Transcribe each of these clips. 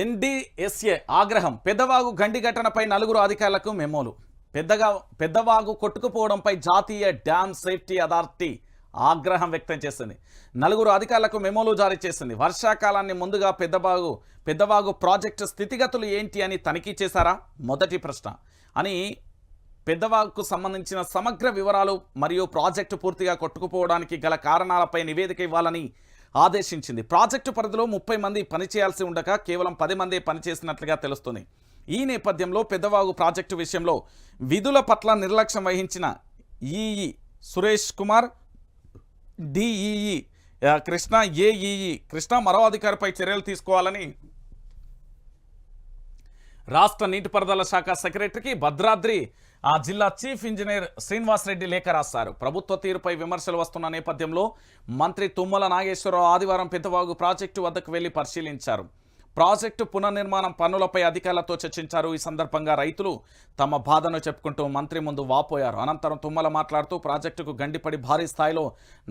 NDSA ఆగ్రహం పెద్దవాగు గండి ఘటనపై నలుగురు అధికారులకు మెమోలు. పెద్దగా పెద్దవాగు కొట్టుకుపోవడంపై జాతీయ డ్యామ్ సేఫ్టీ అథారిటీ ఆగ్రహం వ్యక్తం చేసింది. నలుగురు అధికారులకు మెమోలు జారీ చేసింది. వర్షాకాలాన్ని ముందుగా పెద్దవాగు పెద్దవాగు ప్రాజెక్టు స్థితిగతులు ఏంటి అని తనిఖీ చేశారా? మొదటి ప్రశ్న. అని పెద్దవాగుకు సంబంధించిన సమగ్ర వివరాలు మరియు ప్రాజెక్టు పూర్తిగా కొట్టుకుపోవడానికి గల కారణాలపై నివేదిక ఇవ్వాలని ఆదేశించింది. ప్రాజెక్టు పరిధిలో ముప్పై మంది పనిచేయాల్సి ఉండగా కేవలం పది మందే పనిచేసినట్లుగా తెలుస్తుంది. ఈ నేపథ్యంలో పెద్దవాగు ప్రాజెక్టు విషయంలో విధుల పట్ల నిర్లక్ష్యం వహించిన EE Suresh Kumar DEE Krishna AEE Krishna మరో అధికారిపై చర్యలు తీసుకోవాలని రాష్ట్ర నీటిపారుదల శాఖ సెక్రటరీకి భద్రాద్రి ఆ జిల్లా చీఫ్ ఇంజనీర్ శ్రీనివాస్ రెడ్డి లేఖ రాస్తారు ప్రభుత్వ తీరుపై విమర్శలు వస్తున్న నేపథ్యంలో మంత్రి తుమ్మల నాగేశ్వరరావు ఆదివారం పెద్దవాగు ప్రాజెక్టు వద్దకు వెళ్ళి పరిశీలించారు. ప్రాజెక్టు పునర్నిర్మాణం పనులపై అధికారులతో చర్చించారు. ఈ సందర్భంగా రైతులు తమ బాధను చెప్పుకుంటూ మంత్రి ముందు వాపోయారు. అనంతరం తుమ్మల మాట్లాడుతూ ప్రాజెక్టుకు గండిపడి భారీ స్థాయిలో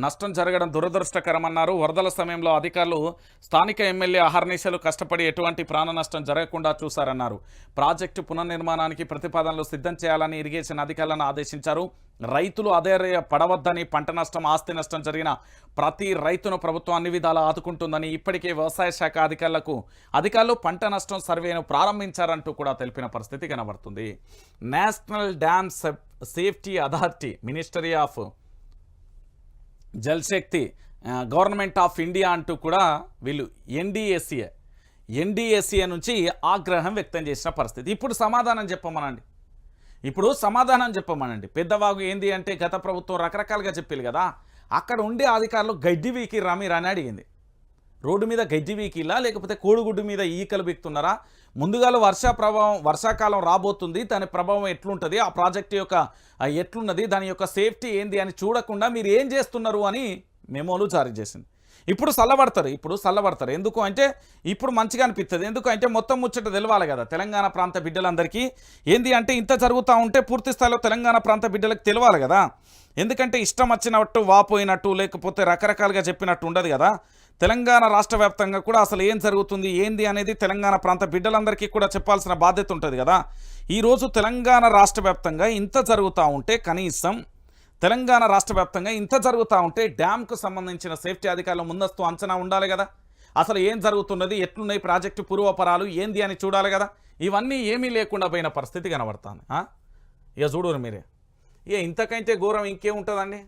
నష్టం జరగడం దురదృష్టకరమన్నారు. వరదల సమయంలో అధికారులు స్థానిక ఎమ్మెల్యే అహర్నిశలు కష్టపడి ఎటువంటి ప్రాణ నష్టం జరగకుండా చూశారన్నారు. ప్రాజెక్టు పునర్నిర్మాణానికి ప్రతిపాదనలు సిద్ధం చేయాలని ఇరిగేషన్ అధికారులను ఆదేశించారు. రైతులు అదే పడవద్దని పంట నష్టం ఆస్తి నష్టం జరిగిన ప్రతి రైతును ప్రభుత్వం అన్ని విధాలా ఆదుకుంటుందని ఇప్పటికే వ్యవసాయ శాఖ అధికారులకు అధికారులు పంట నష్టం సర్వేను ప్రారంభించారంటూ కూడా తెలిపిన పరిస్థితి కనబడుతుంది. National dam safety authority ministry of Jal Shakti government of India అంటూ కూడా వీళ్ళు ఎన్డీఎస్ఏ ఎన్డీఎస్ఏ నుంచి ఆగ్రహం వ్యక్తం చేసిన పరిస్థితి. ఇప్పుడు సమాధానం చెప్పమనండి. ఇప్పుడు సమాధానం చెప్పమనండి. పెద్దవాగు ఏంది అంటే గత ప్రభుత్వం రకరకాలుగా చెప్పారు కదా. అక్కడ ఉండే అధికారులు గడ్డి వీకి రామీరా అని అడిగింది. రోడ్డు మీద గడ్డి వీకిలా లేకపోతే కోడిగుడ్డు మీద ఈకలు బీక్తున్నారా ముందుగాల వర్షా ప్రభావం వర్షాకాలం రాబోతుంది. దాని ప్రభావం ఎట్లుంటుంది? ఆ ప్రాజెక్ట్ యొక్క ఎట్లున్నది? దాని యొక్క సేఫ్టీ ఏంది అని చూడకుండా మీరు ఏం చేస్తున్నారు అని మెమోలు జారీ చేసింది. ఇప్పుడు చల్లబడతారు ఇప్పుడు చల్లబడతారు. ఎందుకు అంటే ఇప్పుడు మంచిగా అనిపిస్తుంది ఎందుకు అంటే మొత్తం ముచ్చట తెలవాలి కదా. తెలంగాణ ప్రాంత బిడ్డలందరికీ. ఏంది అంటే ఇంత జరుగుతూ ఉంటే పూర్తి స్థాయిలో తెలంగాణ ప్రాంత బిడ్డలకు తెలవాలి కదా. ఎందుకంటే ఇష్టం వచ్చినట్టు వాపోయినట్టు లేకపోతే రకరకాలుగా చెప్పినట్టు ఉండదు కదా. తెలంగాణ రాష్ట్ర వ్యాప్తంగా కూడా అసలు ఏం జరుగుతుంది ఏంది అనేది తెలంగాణ ప్రాంత బిడ్డలందరికీ కూడా చెప్పాల్సిన బాధ్యత ఉంటుంది కదా. ఈరోజు తెలంగాణ రాష్ట్ర వ్యాప్తంగా ఇంత జరుగుతూ ఉంటే కనీసం తెలంగాణ రాష్ట్ర వ్యాప్తంగా ఇంత జరుగుతూ ఉంటే డ్యామ్కు సంబంధించిన సేఫ్టీ అధికారులు ముందస్తు అంచనా ఉండాలి కదా? అసలు ఏం జరుగుతున్నది? ఎట్లున్నాయి ప్రాజెక్టు పూర్వపరాలు ఏంది అని చూడాలి కదా? ఇవన్నీ ఏమీ లేకుండా పోయిన పరిస్థితి కనబడుతుంది ఇక చూడరు మీరే. ఇక ఇంతకంటే ఘోరం ఇంకేముంటుందండి?